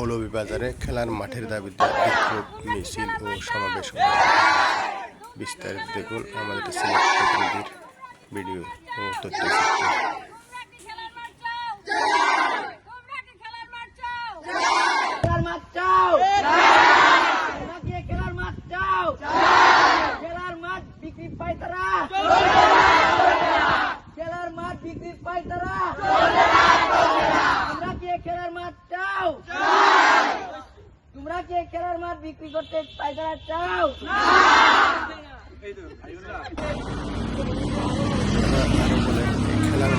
মৌলভীবাজারে খেলার মাঠের দাবিতে বিক্ষোভ, মিছিল ও সমাবেশ বিস্তারিত দেখুন আমাদের প্রতিনিধির ভিডিও ও মাঠ বিক্রি খেলার মাঠ বিক্রি পাই তারা তোমরা কি খেলার মাঠ চাও তোমরা কি খেলার মাঠ বিক্রি করতে তারা চাও? খেলার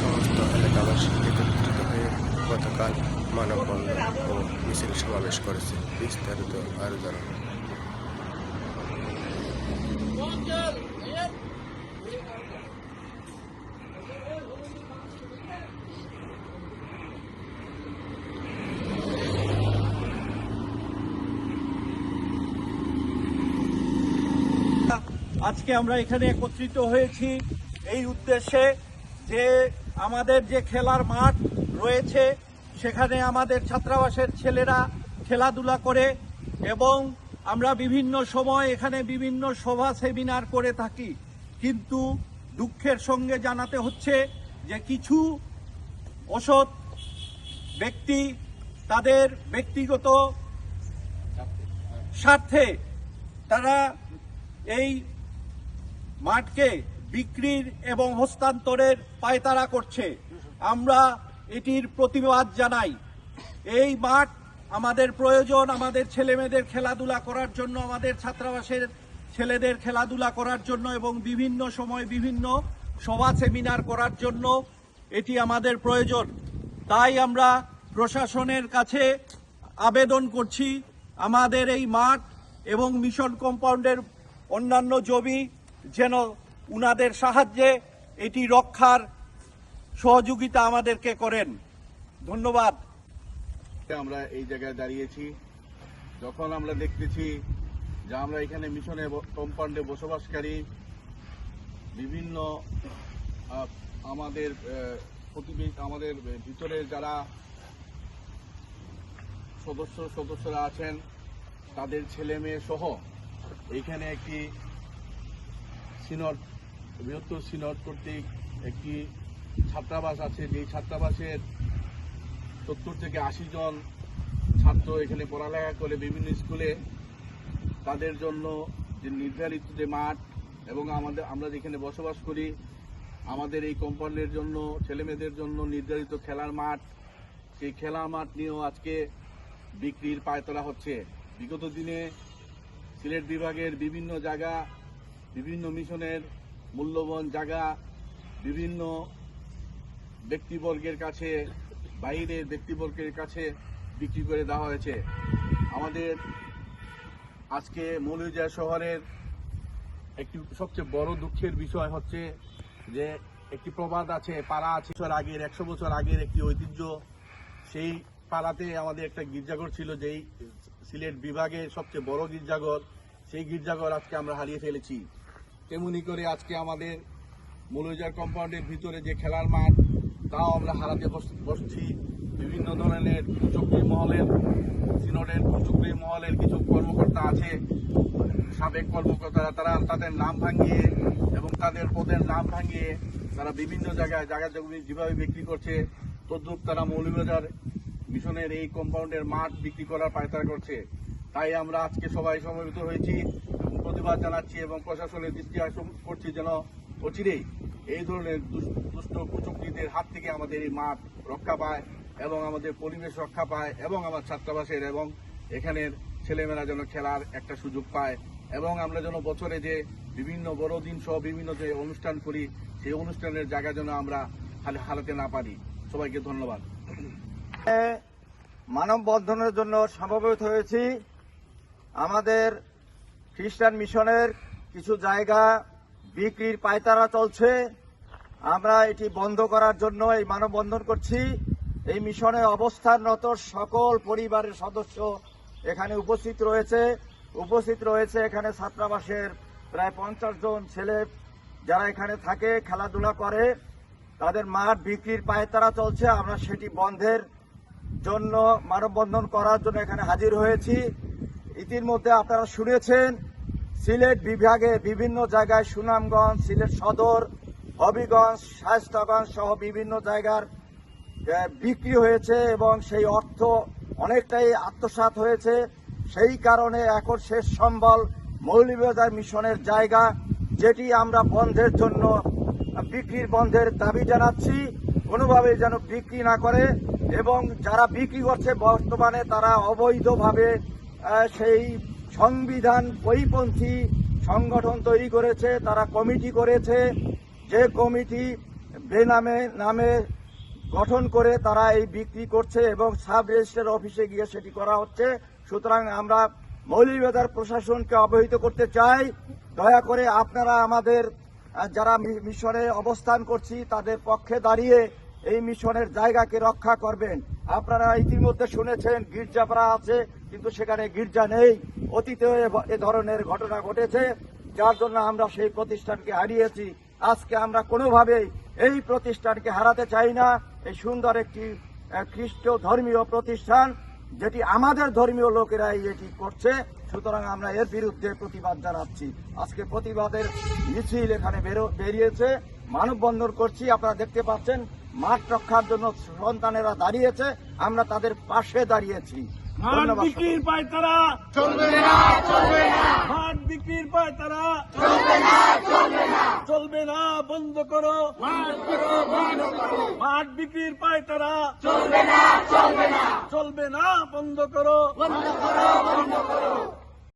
সমস্ত এলাকাবাসী একত্রিত হয়ে গতকাল মানববন্ধন ও মিছিল সমাবেশ করেছে বিস্তারিত আরও জানান আজকে আমরা এখানে একত্রিত হয়েছি এই উদ্দেশ্যে যে আমাদের যে খেলার মাঠ রয়েছে, সেখানে আমাদের ছাত্রাবাসের ছেলেরা খেলাধুলা করে এবং আমরা বিভিন্ন সময় এখানে বিভিন্ন সভা সেমিনার করে থাকি। কিন্তু দুঃখের সঙ্গে জানাতে হচ্ছে যে কিছু অসৎ ব্যক্তি তাদের ব্যক্তিগত স্বার্থে তারা এই মাঠকে বিক্রির এবং হস্তান্তরের পায়তারা করছে। আমরা এটির প্রতিবাদ জানাই। এই মাঠ আমাদের প্রয়োজন, আমাদের ছেলেমেয়েদের খেলাধুলা করার জন্য, আমাদের ছাত্রাবাসের ছেলেদের খেলাধুলা করার জন্য এবং বিভিন্ন সময় বিভিন্ন সভা, সেমিনার করার জন্য এটি আমাদের প্রয়োজন। তাই আমরা প্রশাসনের কাছে আবেদন করছি, আমাদের এই মাঠ এবং মিশন কম্পাউন্ডের অন্যান্য জমি যেন উনাদের সাহায্যে এটি রক্ষার সহযোগিতা আমাদেরকে করেন। ধন্যবাদ। আমরা এই জায়গায় দাঁড়িয়েছি। যখন আমরা দেখতেছি যে আমরা এখানে মিশনে কম্পাউন্ডে বসবাসকারী, বিভিন্ন আমাদের প্রতিবেশী, আমাদের ভিতরে যারা সদস্য সদস্যরা আছেন, তাদের ছেলে মেয়ে সহ এইখানে একটি সিনট বৃহত্তর সিনট কর্তৃক একটি ছাত্রাবাস আছে। যেই ছাত্রাবাসের সত্তর থেকে আশি জন ছাত্র এখানে পড়ালেখা করে বিভিন্ন স্কুলে, তাদের জন্য যে নির্ধারিত যে মাঠ এবং আমাদের, আমরা যেখানে বসবাস করি, আমাদের এই কোম্পানির জন্য, ছেলেমেয়েদের জন্য নির্ধারিত খেলার মাঠ। সেই খেলার মাঠ নিয়েও আজকে বিক্রির পায়তলা হচ্ছে। বিগত দিনে সিলেট বিভাগের বিভিন্ন জায়গা বিভিন্ন মিশনের মূল্যবান জায়গা, বিভিন্ন ব্যক্তিবর্গের কাছে, বাইরের ব্যক্তিবর্গের কাছে বিক্রি করে দেওয়া হয়েছে। আমাদের আজকে মৌলভীবাজার শহরের একটি সবচেয়ে বড় দুঃখের বিষয় হচ্ছে যে একটি প্রবাদ আছে, পাড়া আছে। বছর আগের, একশো বছর আগের একটি ঐতিহ্য, সেই পাড়াতে আমাদের একটা গির্জাঘর ছিল, যেই সিলেট বিভাগের সবচেয়ে বড় গির্জাঘর। সেই গির্জাঘর আজকে আমরা হারিয়ে ফেলেছি। তেমনি করে আজকে আমাদের মৌলভীবাজার কম্পাউন্ডের ভিতরে যে খেলার মাঠ, তাও আমরা হারাতে বস- বসছি। বিভিন্ন ধরনের কুচক্রি মহলের, সিনোডের কুচক্রি মহলের কিছু কর্মকর্তা আছে, সাবেক কর্মকর্তারা, তারা তাদের নাম ভাঙিয়ে এবং তাদের পদের নাম ভাঙিয়ে তারা বিভিন্ন জায়গায় জায়গা জমি যেভাবে বিক্রি করছে, তদ্রুপ তারা মৌলভীবাজার মিশনের এই কম্পাউন্ডের মাঠ বিক্রি করার পায়তারা করছে। তাই আমরা আজকে সবাই সমবেত হয়েছি। প্রতিবাদ জানাচ্ছি এবং প্রশাসনের দৃষ্টি করছি যেন অচিরেই এই ধরনের দুষ- দুষ্ট কুচক্রীদের হাত থেকে আমাদের এই মাঠ রক্ষা পায় এবং আমাদের পরিবেশ রক্ষা পায় এবং আমার ছাত্রাবাসের এবং এখানের ছেলেমেয়েরা যেন খেলার একটা সুযোগ পায় এবং আমরা যেন বছরে যে বিভিন্ন বড়দিন সহ বিভিন্ন যে অনুষ্ঠান করি, সেই অনুষ্ঠানের জায়গা যেন আমরা হারাতে না পারি। সবাইকে ধন্যবাদ। মানববন্ধনের জন্য সমবেত হয়েছি। আমাদের খ্রিস্টান মিশনের কিছু জায়গা বিক্রির পায়তারা চলছে। আমরা এটি বন্ধ করার জন্য এই মানববন্ধন করছি। এই মিশনে অবস্থানরত সকল পরিবারের সদস্য এখানে উপস্থিত রয়েছে। উপস্থিত রয়েছে এখানে ছাত্রাবাসের প্রায় পঞ্চাশ জন ছেলে যারা এখানে থাকে, খেলাধুলা করে। তাদের মাঠ বিক্রির পায়তারা চলছে। আমরা সেটি বন্ধের জন্য মানববন্ধন করার জন্য এখানে হাজির হয়েছি। ইতিমধ্যে আপনারা শুনেছেন, সিলেট বিভাগে বিভিন্ন জায়গায় সুনামগঞ্জ, সিলেট সদর, হবিগঞ্জ, শায়স্তাগঞ্জ সহ বিভিন্ন জায়গার বিক্রি হয়েছে এবং সেই অর্থ অনেকটাই আত্মসাৎ হয়েছে। সেই কারণে এখন শেষ সম্বল মৌলভীবাজার মিশনের জায়গা, যেটি আমরা বন্ধের জন্য, বিক্রির বন্ধের দাবি জানাচ্ছি। কোনোভাবে যেন বিক্রি না করে এবং যারা বিক্রি করছে বর্তমানে তারা অবৈধভাবে সেই সংবিধান পরিপন্থী সংগঠন তৈরি করেছে, তারা কমিটি করেছে। যে কমিটি বেনামে, নামে গঠন করে তারা এই বিক্রি করছে এবং সাব রেজিস্ট্রার অফিসে গিয়ে সেটি করা হচ্ছে। সুতরাং আমরা মৌলভীবাজার প্রশাসনকে অবহিত করতে চাই। দয়া করে আপনারা আমাদের যারা মিশরে অবস্থান করছি, তাদের পক্ষে দাঁড়িয়ে এই মিশনের জায়গাকে রক্ষা করবেন। আপনারা ইতিমধ্যে শুনেছেন, গির্জাপাড়া আছে, কিন্তু সেখানে গির্জা নেই। অতীতে এ- ধরনের ঘটনা ঘটেছে, যার জন্য আমরা সেই প্রতিষ্ঠানকে হারিয়েছি। আজকে আমরা কোনোভাবেই এই প্রতিষ্ঠানকে হারাতে চাই না। এই সুন্দর একটি খ্রিস্ট ধর্মীয় প্রতিষ্ঠান, যেটি আমাদের ধর্মীয় লোকেরাই এটি করছে। সুতরাং আমরা এর বিরুদ্ধে প্রতিবাদ জানাচ্ছি। আজকে প্রতিবাদের মিছিল এখানে বেরো- বেরিয়েছে। মানববন্ধন করছি, আপনারা দেখতে পাচ্ছেন মাঠ রক্ষার জন্য সন্তানেরা দাঁড়িয়েছে আমরা তাদের পাশে দাঁড়িয়েছি। মাঠ বিক্রির পায়তারা চলবে না চলবে না। মাঠ বিক্রির পায়তারা চলবে না চলবে না। চলবে না বন্ধ করো। মাঠ বিক্রির পায়তারা চলবে না চলবে না। চলবে না বন্ধ করো। বন্ধ করো বন্ধ করো।